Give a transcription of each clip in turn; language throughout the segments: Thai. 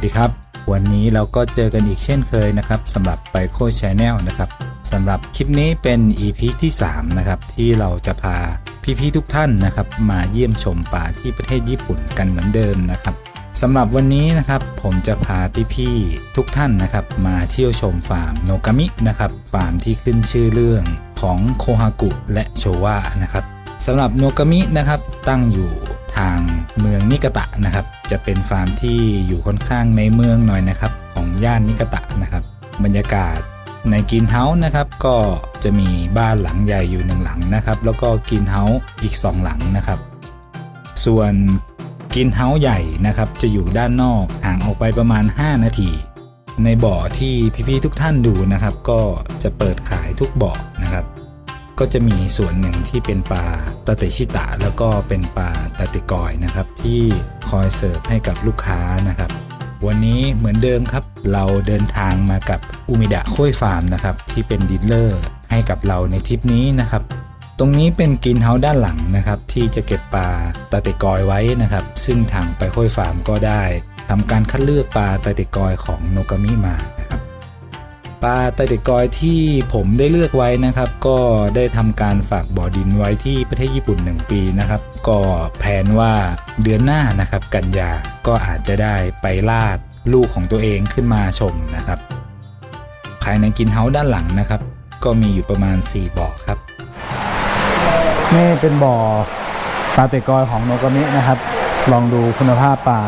วัสดีครับ วันนี้เราก็เจอกันอีกเช่นเคยนะครับสำหรับไบโคชแนลนะครับสำหรับคลิปนี้เป็น EP ที่3นะครับที่เราจะพาพี่ๆทุกท่านนะครับ มาเยี่ยมชมป่าที่ประเทศญี่ปุ่นกันเหมือนเดิมนะครับสำหรับวันนี้นะครับผมจะพาพี่ๆทุกท่านนะครับ มาเที่ยวชมฟาร์มโนกามินะครับฟาร์มที่ขึ้นชื่อเรื่องของโคฮากุและโชวะนะครับสำหรับโนกามินะครับตั้งอยู่ทางเมืองนิกะตะนะครับ จะเป็นฟาร์มที่อยู่ค่อนข้างในเมืองหน่อยนะครับ ของย่านนิกะตะนะครับ บรรยากาศในกินเฮาส์นะครับ ก็จะมีบ้านหลังใหญ่อยู่หนึ่งหลังนะครับ แล้วก็กินเฮาส์อีก 2 หลังนะครับ ส่วนกินเฮาส์ใหญ่นะครับ จะอยู่ด้านนอกห่างออกไปประมาณ 5 นาที ในบ่อที่พี่ๆทุกท่านดูนะครับ ก็จะเปิดขายทุกบ่อนะครับ ก็จะมีส่วนหนึ่งที่เป็นปลาตาเตชิตะ แล้วก็เป็นปลาตาติกอยนะครับ ที่คอยเสิร์ฟให้กับลูกค้านะครับ วันนี้เหมือนเดิมครับ เราเดินทางมากับอุมิดะค้ยฟาร์มนะครับ ที่เป็นดีลเลอร์ให้กับเราในทริปนี้นะครับตรงนี้เป็นกินเฮาส์ด้านหลังนะครับ ที่จะเก็บปลาตาติกอยไว้นะครับ ซึ่งทางไปโค้ยฟาร์มก็ได้ทำการคัดเลือกปลาตาติกอยของโนกามิมา ปลาไตติกอยที่ผมได้เลือกไว้นะครับ ก็ได้ทำการฝากบ่อดินไว้ที่ประเทศญี่ปุ่น 1 ปีนะครับ ก็แผนว่าเดือนหน้านะครับกันยาก็อาจจะได้ไปลาดลูกของตัวเองขึ้นมาชมนะครับ ภายในกินเฮาส์ด้านหลังนะครับ ก็มีอยู่ประมาณ 4 บ่อครับ นี่เป็นบ่อปลาเตกอยของโนกามินะครับ ลองดูคุณภาพปลา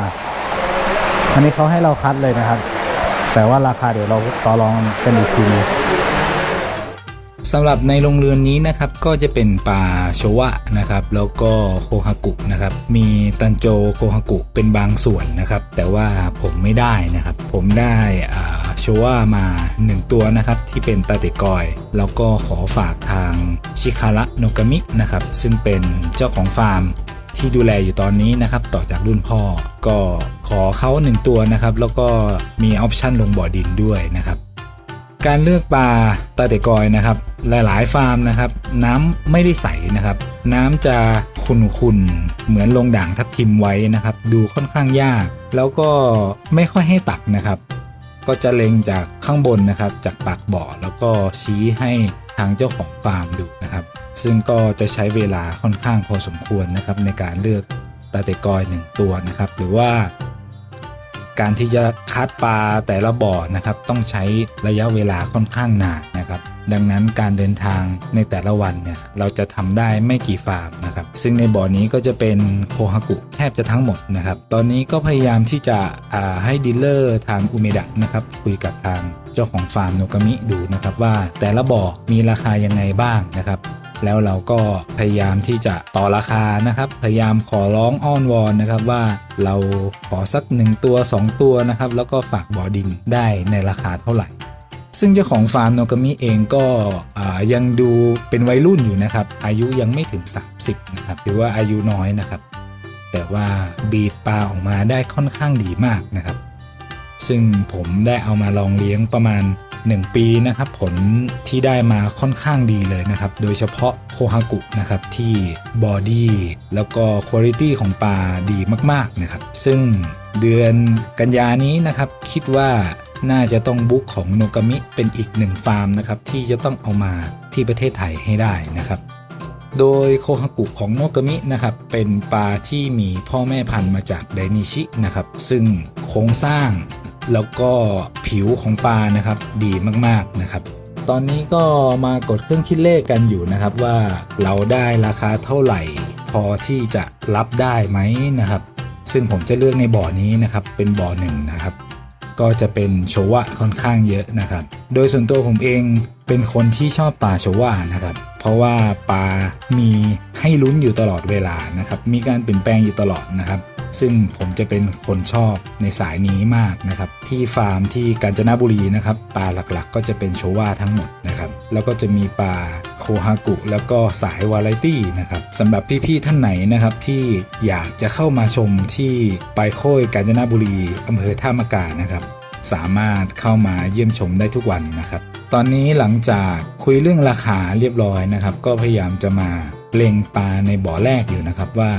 อันนี้เขาให้เราคัดเลยนะครับ แต่ว่าราคาเดี๋ยวเราต่อรองกันอีกทีนึงสำหรับในโรงเรือนนี้นะครับก็จะเป็นปลาโชวะนะครับแล้วก็โคฮากุนะครับมีตันโจโคฮากุเป็นบางส่วนนะครับแต่ว่าผมไม่ได้นะครับ ผมได้โชวะมา 1 ตัวนะครับที่เป็นตาเตกอย แล้วก็ขอฝากทางชิคาระโนกามินะครับซึ่งเป็นเจ้าของฟาร์ม ที่ดูแลอยู่ตอนนี้นะครับ ต่อจากรุ่นพ่อ ก็ขอเขา1ตัวนะครับ แล้วก็มีออปชันลงบ่อดินด้วยนะครับ การเลือกปลาตาเตกอยนะครับ หลายๆ ฟาร์มนะครับ น้ำไม่ได้ใสนะครับ น้ำจะขุ่นๆเหมือนลงด่างทับทิมไว้นะครับ ดูค่อนข้างยาก แล้วก็ไม่ค่อยให้ตักนะครับ ก็จะเล็งจากข้างบนนะครับ จากปากบ่อแล้วก็ชี้ให้ ทางเจ้าของฟาร์มดูนะครับ ซึ่งก็จะใช้เวลาค่อนข้างพอสมควรนะครับในการเลือกตาเตกอยหนึ่งตัวนะครับ หรือว่า การที่จะคัดปลาแต่ละบ่อนะครับ ต้องใช้ระยะเวลาค่อนข้างนานนะครับ ดังนั้นการเดินทางในแต่ละวันเนี่ยเราจะทำได้ไม่กี่ฟาร์มนะครับ ซึ่งในบ่อนี้ก็จะเป็นโคฮากุแทบจะทั้งหมดนะครับ ตอนนี้ก็พยายามที่จะให้ดีลเลอร์ทางอุเมดะนะครับคุยกับทางเจ้าของฟาร์มโนกามิดูนะครับว่าแต่ละบ่อมีราคายังไงบ้างนะครับ แล้วเราก็พยายามที่จะต่อราคานะครับ พยายามขอร้องอ้อนวอนนะครับว่าเราขอสัก 1 ตัว 2 ตัวนะครับ แล้วก็ฝากบ่อดินได้ในราคาเท่าไหร่ ซึ่งเจ้าของฟาร์มโนกามิเองก็ยังดูเป็นวัยรุ่นอยู่นะครับ อายุยังไม่ถึง 30นะครับหรือว่าอายุน้อยนะครับ แต่ว่าบีดปลาออกมาได้ค่อนข้างดีมากนะครับ ซึ่งผมได้เอามาลองเลี้ยงประมาณ 1 ปีนะครับผลที่ได้มาค่อนข้างดีเลยนะครับ โดยเฉพาะโคฮากุนะครับที่บอดี้แล้วก็คุณภาพของปลาดีมากๆนะครับซึ่งเดือนกันยานี้นะครับคิดว่าน่าจะต้องบุ๊กของโนกามิเป็นอีกหนึ่งฟาร์มนะครับที่จะต้องเอามาที่ประเทศไทยให้ได้นะครับ โดยโคฮากุของโนกามินะครับเป็นปลาที่มีพ่อแม่พันธุ์มาจากไดนิชินะครับซึ่งโครงสร้าง แล้วก็ผิวของปลานะครับดีมากๆนะครับ ตอนนี้ก็มากดเครื่องคิดเลขกันอยู่นะครับว่าเราได้ราคาเท่าไหร่ พอที่จะรับได้ไหมนะครับ ซึ่งผมจะเลือกในบ่อนี้นะครับเป็นบ่อหนึ่งนะครับก็จะเป็นโชวะค่อนข้างเยอะนะครับ โดยส่วนตัวผมเองเป็นคนที่ชอบปลาโชวะนะครับ เพราะว่าปลามีให้ลุ้นอยู่ตลอดเวลานะครับ มีการเปลี่ยนแปลงอยู่ตลอดนะครับ ซึ่งผมจะเป็นคนชอบในสายนี้มากนะครับ ที่ฟาร์มที่กาญจนบุรีนะครับปลาหลักๆ ก็จะเป็นโชวาทั้งหมดนะครับ แล้วก็จะมีปลาโคฮากุแล้วก็สายวาไรตี้นะครับสำหรับพี่ๆท่านไหนนะครับที่อยากจะเข้ามาชมที่ปายโค้ยกาญจนบุรีอำเภอท่ามะกานะครับสามารถเข้ามาเยี่ยมชมได้ทุกวันนะครับ ตอนนี้หลังจากคุยเรื่องราคาเรียบร้อยนะครับ ก็พยายามจะมา เล็งปลาในบ่อแรกอยู่นะครับว่า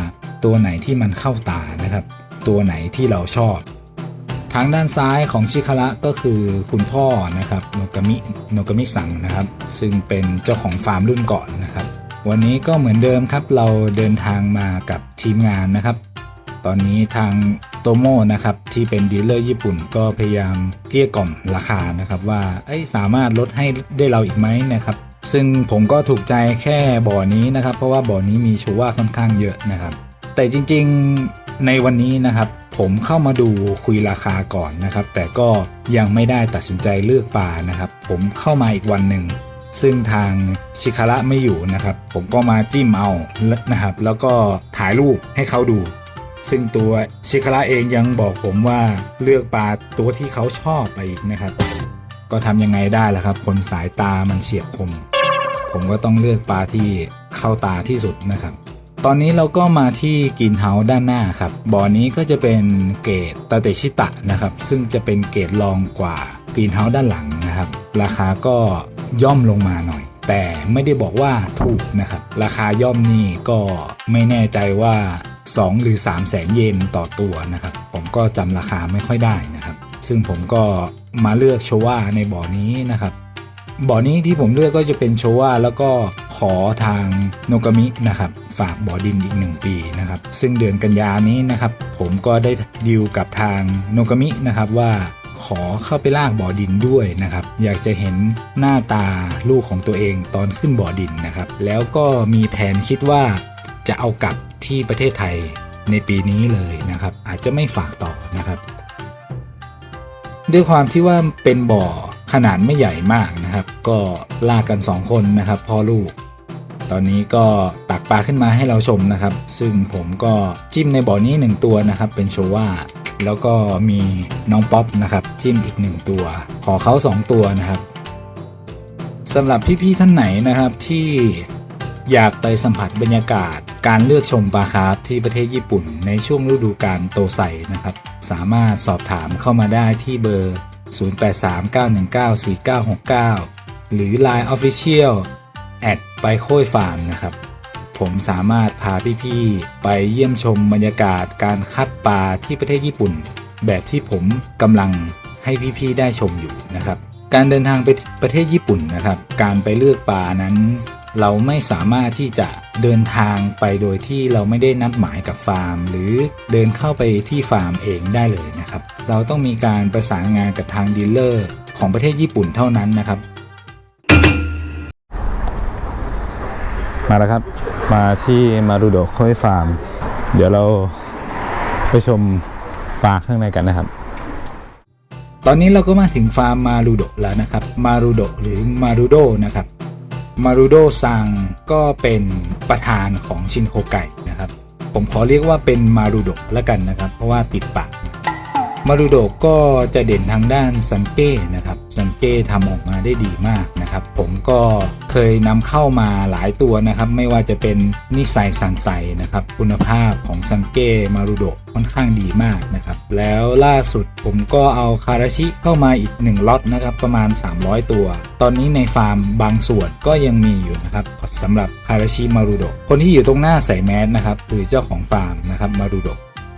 ตัวไหนที่มันเข้าตานะครับ ตัวไหนที่เราชอบ ทางด้านซ้ายของชิคาระก็คือคุณพ่อนะครับโนกามิโนกามิสังนะครับ ซึ่งเป็นเจ้าของฟาร์มรุ่นก่อนนะครับ วันนี้ก็เหมือนเดิมครับเราเดินทางมากับทีมงานนะครับ ตอนนี้ทางโตโมนะครับที่เป็นดีลเลอร์ญี่ปุ่นก็พยายามเกลี้ยกล่อมราคานะครับว่าเอ้ยสามารถลดให้ได้เราอีกไหมนะครับ ซึ่งผมก็ถูกใจแค่บ่อนี้นะครับ เพราะว่าบ่อนี้มีโชว่าค่อนข้างเยอะนะครับ แต่จริงๆในวันนี้นะครับ ผมเข้ามาดูคุยราคาก่อนนะครับ แต่ก็ยังไม่ได้ตัดสินใจเลือกปลานะครับ ผมเข้ามาอีกวันหนึ่งซึ่งทางชิคาระไม่อยู่นะครับ ผมก็มาจิ้มเอานะครับ แล้วก็ถ่ายรูปให้เขาดู ซึ่งตัวชิคาระเองยังบอกผมว่าเลือกปลาตัวที่เขาชอบไปอีกนะครับ ก็ทำยังไงได้ล่ะครับ คนสายตามันเฉียบคม ผมก็ต้องเลือกปลาที่เข้าตาที่สุดนะครับ ตอนนี้เราก็มาที่กินเฮาส์ด้านหน้าครับบ่อนี้ก็จะเป็นเกรดตาเตชิตะนะครับ ซึ่งจะเป็นเกรดรองกว่ากรีนเฮาส์ด้านหลังนะครับ ราคาก็ย่อมลงมาหน่อย แต่ไม่ได้บอกว่าถูกนะครับ ราคาย่อมนี่ก็ไม่แน่ใจว่า 2 หรือ 3 แสนเยนต่อตัวนะครับ ผมก็จำราคาไม่ค่อยได้นะครับ ซึ่งผมก็มาเลือกโชว่าในบ่อนี้นะครับ บ่อนี้ที่ผมเลือกก็จะเป็นโชว่าแล้วก็ขอทางโนกามินะครับ ฝากบ่อดินอีก 1 ปีนะครับ ซึ่งเดือนกันยานี้นะครับ ผมก็ได้ดีลกับทางโนกามินะครับว่าขอเข้าไปลากบ่อดินด้วยนะครับ อยากจะเห็นหน้าตาลูกของตัวเองตอนขึ้นบ่อดินนะครับ แล้วก็มีแผนคิดว่าจะเอากลับที่ประเทศไทยในปีนี้เลยนะครับ อาจจะไม่ฝากต่อนะครับ ด้วยความที่ว่าเป็นบ่อ ขนาดไม่ใหญ่มากนะครับ ก็ลากกัน 2 คนนะครับพ่อลูก ตอนนี้ก็ตักปลาขึ้นมาให้เราชมนะครับ ซึ่งผมก็จิ้มในบ่อนี้ 1 ตัวนะครับ เป็นโชว่าแล้วก็มีน้องป๊อปนะครับจิ้มอีก 1 ตัว ขอเขา 2 ตัวนะครับสำหรับพี่ๆท่านไหนนะครับที่อยากไปสัมผัสบรรยากาศ การเลือกชมปลาคาร์ฟที่ประเทศญี่ปุ่น ในช่วงฤดูกาลโตไซนะครับ สามารถสอบถามเข้ามาได้ที่เบอร์ 0839194969 หรือ Line Official แอดไปโค้ยฟาร์มนะครับ ผมสามารถพาพี่ๆ ไปเยี่ยมชมบรรยากาศการคัดปลาที่ประเทศญี่ปุ่น แบบที่ผมกำลังให้พี่ๆ ได้ชมอยู่นะครับ การเดินทางไปประเทศญี่ปุ่นนะครับ การไปเลือกปลานั้น เราไม่สามารถที่จะเดินทางไปโดยที่เราไม่ได้นัดหมายกับฟาร์ม หรือเดินเข้าไปที่ฟาร์มเองได้เลยนะครับ เราต้องมีการประสานงานกับทางดีลเลอร์ของประเทศญี่ปุ่นเท่านั้นนะครับ มาแล้วครับ มาที่มารูโดโคยฟาร์ม เดี๋ยวเราไปชมปลาข้างในกันนะครับตอนนี้เราก็มาถึงฟาร์มมารูโดะแล้วนะครับ มารูโดะหรือมารูโดนะครับ มารูโดซังก็เป็นประธานของชินโคไก่นะครับ ผมขอเรียกว่าเป็นมารูโดะแล้วกันนะครับ เพราะว่าติดปาก มารูโดก็จะเด่นทางด้านซันเก้นะครับซันเก้ทำออกมาได้ดีมากนะครับ ผมก็เคยนำเข้ามาหลายตัวนะครับ ไม่ว่าจะเป็นนิสัยซันไซนะครับ คุณภาพของซันเก้มารูโดค่อนข้างดีมากนะครับ แล้วล่าสุดผมก็เอาคาราชิเข้ามาอีก 1ล็อตนะครับประมาณ 300 ตัว ตอนนี้ในฟาร์มบางส่วนก็ยังมีอยู่นะครับสำหรับคาราชิมารูโดคนที่อยู่ตรงหน้าใส่แมสนะครับคือเจ้าของฟาร์มนะครับมารูโด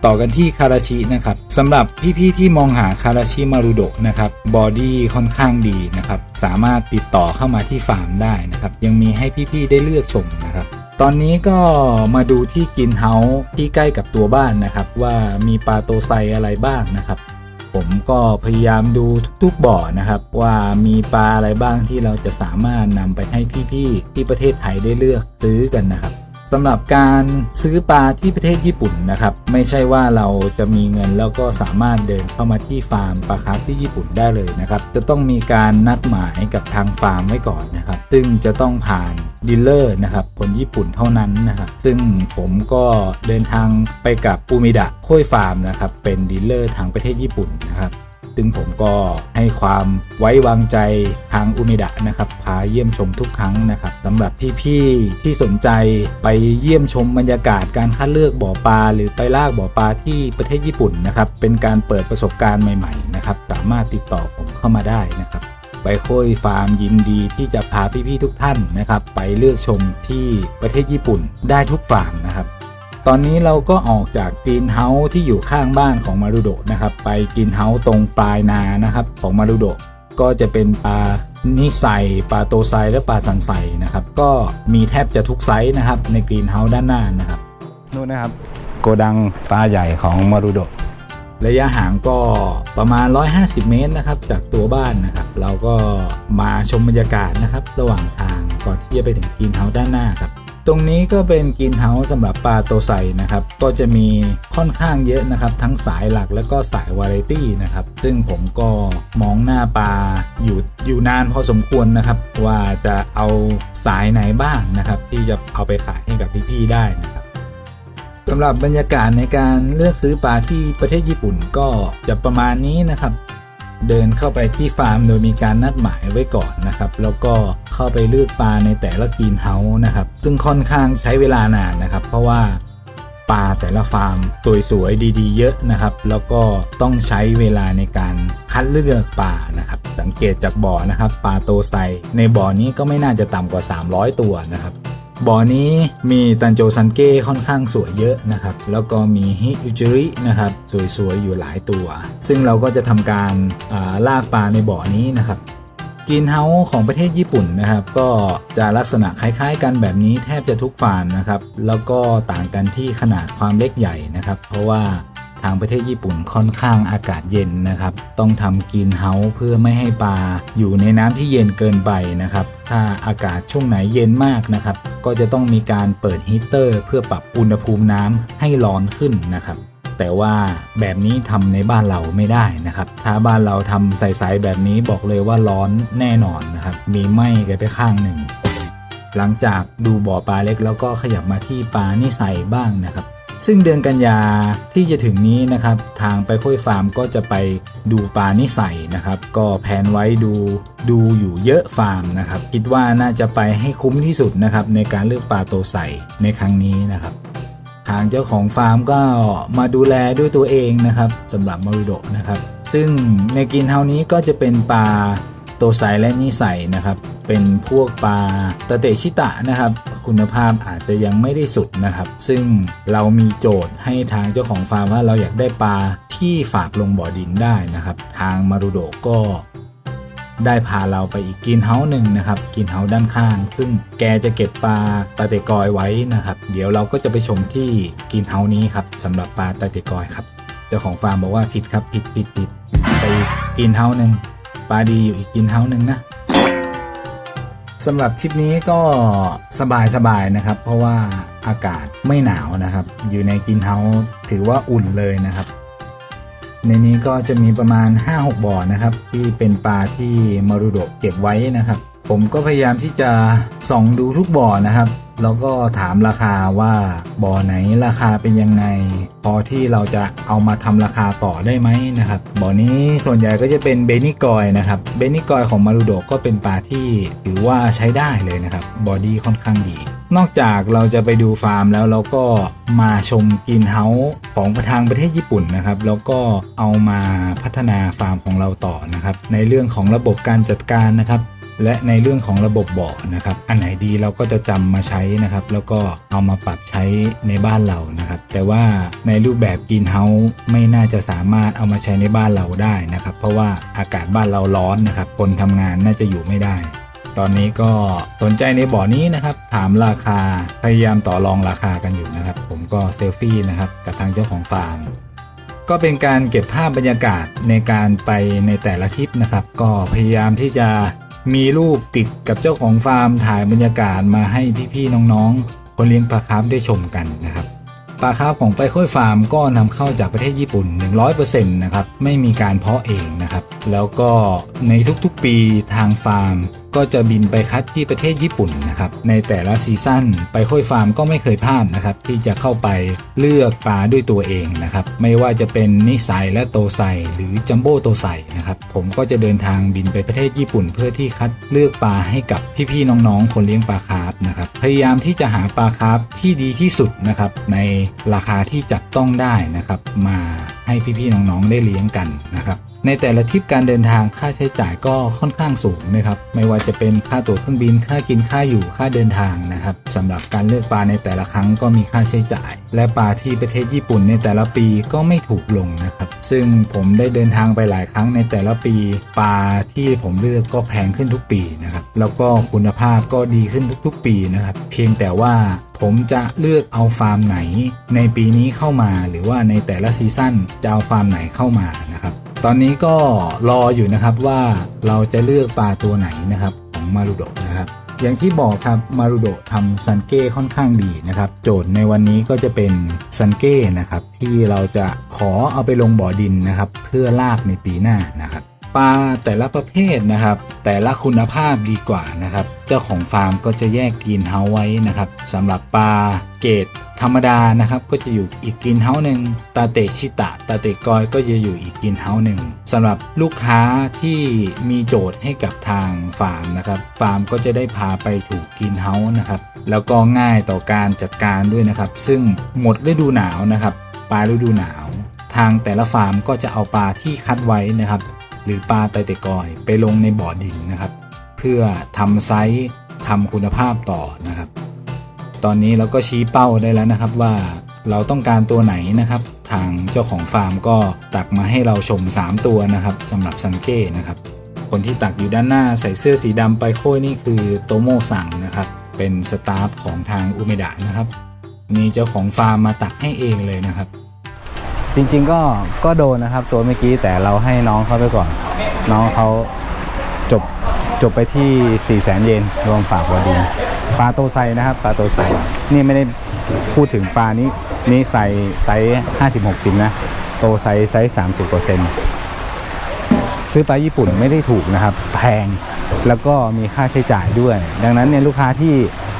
ต่อกันที่คาราชินะครับสำหรับพี่ๆที่มองหาคาราชิมารุโดะนะครับบอดี้ค่อนข้างดีนะครับสามารถติดต่อเข้ามาที่ฟาร์มได้นะครับยังมีให้พี่ๆได้เลือกชมนะครับตอนนี้ก็มาดูที่กินเฮาส์ที่ใกล้กับตัวบ้านนะครับว่ามีปลาโตไซอะไรบ้างนะครับ ผมก็พยายามดูทุกๆบ่อนะครับ ว่ามีปลาอะไรบ้างที่เราจะสามารถนำไปให้พี่ๆที่ประเทศไทยได้เลือกซื้อกันนะครับ สำหรับการซื้อปลาที่ประเทศญี่ปุ่นนะครับ ไม่ใช่ว่าเราจะมีเงินแล้วก็สามารถเดินเข้ามาที่ฟาร์มปลาคาร์ฟที่ญี่ปุ่นได้เลยนะครับ จะต้องมีการนัดหมายกับทางฟาร์มไว้ก่อนนะครับ ซึ่งจะต้องผ่านดีลเลอร์นะครับคนญี่ปุ่นเท่านั้นนะครับ ซึ่งผมก็เดินทางไปกับปูมิดะโค้ยฟาร์มนะครับ เป็นดีลเลอร์ทางประเทศญี่ปุ่นนะครับ ซึ่งผมก็ให้ความไว้วางใจทางอุมิดะนะครับ พาเยี่ยมชมทุกครั้งนะครับสำหรับพี่ๆที่สนใจไปเยี่ยมชมบรรยากาศการคัดเลือกบ่อปลาหรือไปลากบ่อปลาที่ประเทศญี่ปุ่นนะครับ เป็นการเปิดประสบการณ์ใหม่ๆนะครับ สามารถติดต่อผมเข้ามาได้นะครับไบโคยฟาร์มยินดีที่จะพาพี่ๆทุกท่านนะครับ ไปเลือกชมที่ประเทศญี่ปุ่นได้ทุกฟาร์มนะครับ ตอนนี้เราก็ออกจากกรีนเฮาส์ที่อยู่ข้างบ้านของมารุโดะนะครับ ไปกรีนเฮาส์ตรงปลายนานะครับของมารุโดะก็จะเป็นปลานิไซปลาโตไซและปลาสันไซนะครับ ก็มีแทบจะทุกไซส์นะครับ ในกรีนเฮาส์ด้านหน้านะครับนู่นนะครับ โกดังปลาใหญ่ของมารุโดะระยะห่างก็ประมาณ 150 เมตรนะครับ จากตัวบ้านนะครับ เราก็มาชมบรรยากาศนะครับ ระหว่างทางก่อนที่จะไปถึงกรีนเฮาส์ด้านหน้าครับ ตรงนี้ก็เป็นกรีนเฮาส์สำหรับปลาโตไซนะครับ ก็จะมีค่อนข้างเยอะนะครับ ทั้งสายหลักและก็สายวาไรตี้นะครับ ซึ่งผมก็มองหน้าปลาอยู่อยู่นานพอสมควรนะครับ ว่าจะเอาสายไหนบ้างนะครับ ที่จะเอาไปขายให้กับพี่ๆได้นะครับสำหรับบรรยากาศในการเลือกซื้อปลาที่ประเทศญี่ปุ่นก็จะประมาณนี้นะครับ เดินเข้าไปที่ฟาร์มโดยมีการนัดหมายไว้ก่อนนะครับ แล้วก็เข้าไปเลือกปลาในแต่ละกรีนเฮาส์นะครับ ซึ่งค่อนข้างใช้เวลานานนะครับ เพราะว่าปลาแต่ละฟาร์มสวยๆดีๆ เยอะนะครับ แล้วก็ต้องใช้เวลาในการคัดเลือกปลานะครับ สังเกตจากบ่อนะครับปลาโตไซในบ่อนี้ก็ไม่น่าจะต่ำกว่า 300 ตัวนะครับ บ่อนี้มีตันโจซันเก้ค่อนข้างสวยเยอะนะครับ แล้วก็มีฮิอุจิรินะครับสวยๆ อยู่หลายตัว ซึ่งเราก็จะทำการาลากปลาในบ่อนี้นะครับกินเฮาของประเทศญี่ปุ่นนะครับ ก็จะลักษณะคล้ายๆ กันแบบนี้แทบจะทุกฟาร์มนะครับ แล้วก็ต่างกันที่ขนาดความเล็กใหญ่นะครับ เพราะว่าางประเทศญี่ปุ่นค่อนข้างอากาศเย็นนะครับ ต้องทำกรีนเฮาส์เพื่อไม่ให้ปลาอยู่ในน้ำที่เย็นเกินไปนะครับ ถ้าอากาศช่วงไหนเย็นมากนะครับ ก็จะต้องมีการเปิดฮีเตอร์ เพื่อปรับอุณหภูมิน้ำให้ร้อนขึ้นนะครับแต่ว่าแบบนี้ทำในบ้านเราไม่ได้นะครับ ถ้าบ้านเราทำใสๆแบบนี้บอกเลยว่าร้อนแน่นอนนะครับ มีไหม้กันไปข้างหนึ่ง หลังจากดูบ่อปลาเล็กแล้วก็ขยับมาที่ปลานิสัยบ้างนะครับ ซึ่งเดือนกันยาที่จะถึงนี้นะครับ ทางไปค่อยฟาร์มก็จะไปดูปลานิสัยนะครับ ก็แผนไว้ดูดูอยู่เยอะฟาร์มนะครับ คิดว่าน่าจะไปให้คุ้มที่สุดนะครับ ในการเลือกปลาโตใสในครั้งนี้นะครับ ทางเจ้าของฟาร์มก็มาดูแลด้วยตัวเองนะครับสำหรับมริโดนะครับ ซึ่งในกินเท่านี้ก็จะเป็นปลา โตไซและนิสัยนะครับเป็นพวกปลาตะเตชิตะนะครับ คุณภาพอาจจะยังไม่ได้สุดนะครับ ซึ่งเรามีโจทย์ให้ทางเจ้าของฟาร์มว่าเราอยากได้ปลาที่ฝากลงบ่อดินได้นะครับ ทางมารุโดก็ได้พาเราไปอีกกรีนเฮาส์หนึ่งนะครับกรีนเฮาส์ด้านข้าง ซึ่งแกจะเก็บปลาตาเตกอยไว้นะครับ เดี๋ยวเราก็จะไปชมที่กรีนเฮาส์นี้ครับสำหรับปลาตาเตกอยครับ เจ้าของฟาร์มบอกว่าผิดครับผิดผิดผิดไปกกรีนเฮาส์หนึ่ง ปลาดีอยู่อีกกินเท้าหนึ่งนะสำหรับทริปนี้ก็สบายสบายๆนะครับ เพราะว่าอากาศไม่หนาวนะครับ อยู่ในกินเฮาถือว่าอุ่นเลยนะครับ ในนี้ก็จะมีประมาณ 5-6 บ่อนะครับ ที่เป็นปลาที่มารุโดเก็บไว้นะครับ ผมก็พยายามที่จะส่องดูทุกบ่อนะครับ แล้วก็ถามราคาว่าบ่อไหนราคาเป็นยังไง พอที่เราจะเอามาทำราคาต่อได้ไหมนะครับบ่อนี้ส่วนใหญ่ก็จะเป็นเบนิกอยนะครับเบนิกอยของมารุโดก็เป็นปลาที่ถือว่าใช้ได้เลยนะครับบอดี้ค่อนข้างดีนอกจากเราจะไปดูฟาร์มแล้วเราก็มาชมกรีนเฮาส์ของทางประเทศญี่ปุ่นนะครับ แล้วก็เอามาพัฒนาฟาร์มของเราต่อนะครับ ในเรื่องของระบบการจัดการนะครับ และในเรื่องของระบบบ่อนะครับ อันไหนดีเราก็จะจำมาใช้นะครับ แล้วก็เอามาปรับใช้ในบ้านเรานะครับ แต่ว่าในรูปแบบกรีนเฮาส์ไม่น่าจะสามารถเอามาใช้ในบ้านเราได้นะครับ เพราะว่าอากาศบ้านเราร้อนนะครับ คนทำงานน่าจะอยู่ไม่ได้ ตอนนี้ก็สนใจในบ่อนี้นะครับ ถามราคาพยายามต่อรองราคากันอยู่นะครับ ผมก็เซลฟี่นะครับกับทางเจ้าของฟาร์มก็เป็นการเก็บภาพบรรยากาศในการไปในแต่ละทริปนะครับ ก็พยายามที่จะ มีรูปติดกับเจ้าของฟาร์มถ่ายบรรยากาศมาให้พี่ๆน้องๆ คนเลี้ยงปลาคาร์ฟได้ชมกันนะครับปลาคาร์ฟของไปค่อยฟาร์มก็นำเข้าจากประเทศญี่ปุ่น 100%นะครับไม่มีการเพาะเองนะครับแล้วก็ในทุกๆปีทางฟาร์ม ก็จะบินไปคัดที่ประเทศญี่ปุ่นนะครับ ในแต่ละซีซั่นไปค่อยฟาร์มก็ไม่เคยพลาดนะครับ ที่จะเข้าไปเลือกปลาด้วยตัวเองนะครับ ไม่ว่าจะเป็นนิสัยและโตไซหรือจัมโบ้โตไซนะครับ ผมก็จะเดินทางบินไปประเทศญี่ปุ่น เพื่อที่คัดเลือกปลาให้กับพี่ๆน้องๆ คนเลี้ยงปลาคาร์ฟนะครับ พยายามที่จะหาปลาคาร์ฟที่ดีที่สุดนะครับในราคาที่จับต้องได้นะครับมา ให้พี่ๆน้องๆได้เลี้ยงกันนะครับในแต่ละทริปการเดินทางค่าใช้จ่ายก็ค่อนข้างสูงนะครับไม่ว่าจะเป็นค่าตั๋วเครื่องบินค่ากินค่าอยู่ค่าเดินทางนะครับสำหรับการเลือกปลาในแต่ละครั้งก็มีค่าใช้จ่าย และปลาที่ประเทศญี่ปุ่นในแต่ละปีก็ไม่ถูกลงนะครับซึ่งผมได้เดินทางไปหลายครั้งในแต่ละปีปลาที่ผมเลือกก็แพงขึ้นทุกปีนะครับแล้วก็คุณภาพก็ดีขึ้นทุกๆ ปีนะครับเพียงแต่ว่า ผมจะเลือกเอาฟาร์มไหน ในปีนี้เข้ามาหรือว่าในแต่ละซีซั่นจะเอาฟาร์มไหนเข้ามานะครับ ตอนนี้ก็รออยู่นะครับว่าเราจะเลือกปลาตัวไหนนะครับของมารุโดะนะครับอย่างที่บอกครับมารุโดะทำซันเก้ค่อนข้างดีนะครับ โจทย์ในวันนี้ก็จะเป็นซันเก้นะครับที่เราจะขอเอาไปลงบ่อดินนะครับ เพื่อลากในปีหน้านะครับ ปลาแต่ละประเภทนะครับ แต่ละคุณภาพดีกว่านะครับ เจ้าของฟาร์มก็จะแยกกรีนเฮาส์ไว้นะครับสำหรับปลาเกรดธรรมดานะครับ ก็จะอยู่อีกกรีนเฮาส์หนึ่งตาเตชิตะตาเตกอยก็จะอยู่อีกกรีนเฮาส์หนึ่งสำหรับลูกค้าที่มีโจทย์ให้กับทางฟาร์มนะครับ ฟาร์มก็จะได้พาไปถูกกรีนเฮาส์นะครับ แล้วก็ง่ายต่อการจัดการด้วยนะครับ ซึ่งหมดฤดูหนาวนะครับปลายฤดูหนาว ทางแต่ละฟาร์มก็จะเอาปลาที่คัดไว้นะครับ หรือปลาไตเตกอยไปลงในบ่อดินนะครับ เพื่อทำไซส์ทำคุณภาพต่อนะครับ ตอนนี้เราก็ชี้เป้าได้แล้วนะครับว่าเราต้องการตัวไหนนะครับ ทางเจ้าของฟาร์มก็ตักมาให้เราชม 3 ตัวนะครับสำหรับซันเก้นะครับ คนที่ตักอยู่ด้านหน้าใส่เสื้อสีดำไปโค้ยนี่คือโตโมสั่งนะครับ เป็นสตาฟของทางอุเมดะนะครับ มีเจ้าของฟาร์มมาตักให้เองเลยนะครับ จริงๆก็ก็โดนนะครับ ตัวเมื่อกี้แต่เราให้น้องเขาไปก่อน น้องเขาจบจบไปที่4ี่แสนเยนรวมฝากวาดีปลาโตไซนะครับปลาโตไซนี่ไม่ได้พูดถึงปลานี้นี่ไซไซห้าสิบหกสิบนะ โตไซไซสามสิบเปอร์เซ็นต์ซื้อปลาญี่ปุ่นไม่ได้ถูกนะครับ แพงแล้วก็มีค่าใช้จ่ายด้วย ดังนั้นเนี่ยลูกค้าที่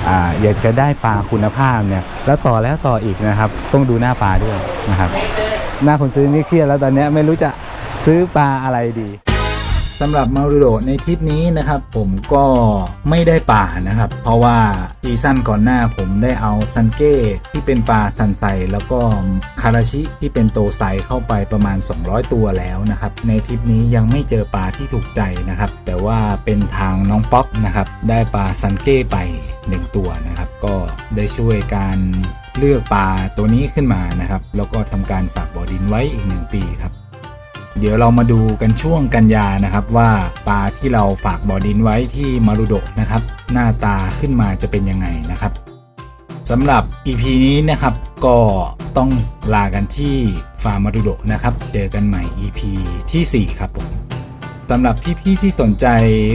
อ่าอยากจะได้ปลาคุณภาพเนี่ยแล้วต่อแล้วต่ออีกนะครับ ต้องดูหน้าปลาด้วยนะครับ หน้าคนซื้อนี่เครียดแล้วตอนนี้ไม่รู้จะซื้อปลาอะไรดี สำหรับมารุโดในทริปนี้นะครับ ผมก็ไม่ได้ป่านะครับ เพราะว่าซีซั่นก่อนหน้าผมได้เอาซันเก้ที่เป็นปลาซันไซแล้วก็คาราชิที่เป็นโตไซเข้าไปประมาณ 200 ตัวแล้วนะครับ ในทริปนี้ยังไม่เจอปลาที่ถูกใจนะครับ แต่ว่าเป็นทางน้องป๊อปนะครับได้ปลาซันเก้ไป 1 ตัวนะครับ ก็ได้ช่วยการเลือกปลาตัวนี้ขึ้นมานะครับ แล้วก็ทำการฝากบ่อดินไว้อีก 1 ปีครับ เดี๋ยวเรามาดูกันช่วงกันยานะครับว่าปลาที่เราฝากบ่อดินไว้ที่มารุโดะนะครับ หน้าตาขึ้นมาจะเป็นยังไงนะครับสำหรับ EP นี้นะครับก็ต้องลากันที่ฟาร์มมารุโดะนะครับ เจอกันใหม่ EP ทีสี่ 4 ครับผมสำหรับพี่ ๆ ที่สนใจ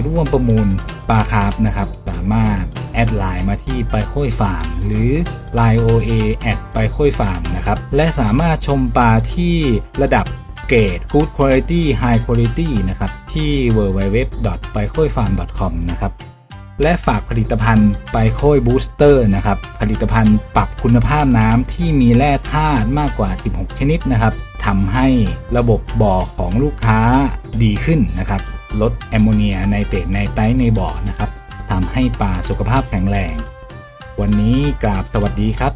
ร่วมประมูลปลาคาร์ฟนะครับ สามารถแอดไลน์มาที่ไปโค้ยฟาร์ม หรือ Line OA แอดไปโค้ยฟาร์มนะครับ และสามารถชมปลาที่ระดับ เกรด Good Quality High Quality นะครับที่ www.paikoifarm.com นะครับและฝากผลิตภัณฑ์ไปโคยบูสเตอร์นะครับผลิตภัณฑ์ปรับคุณภาพน้ำที่มีแร่ธาตุมากกว่า 16 ชนิดนะครับทำให้ระบบบ่อของลูกค้าดีขึ้นนะครับลดแอมโมเนียไนเตรตไนไตในบ่อนะครับทำให้ปลาสุขภาพแข็งแรง วันนี้กราบสวัสดีครับ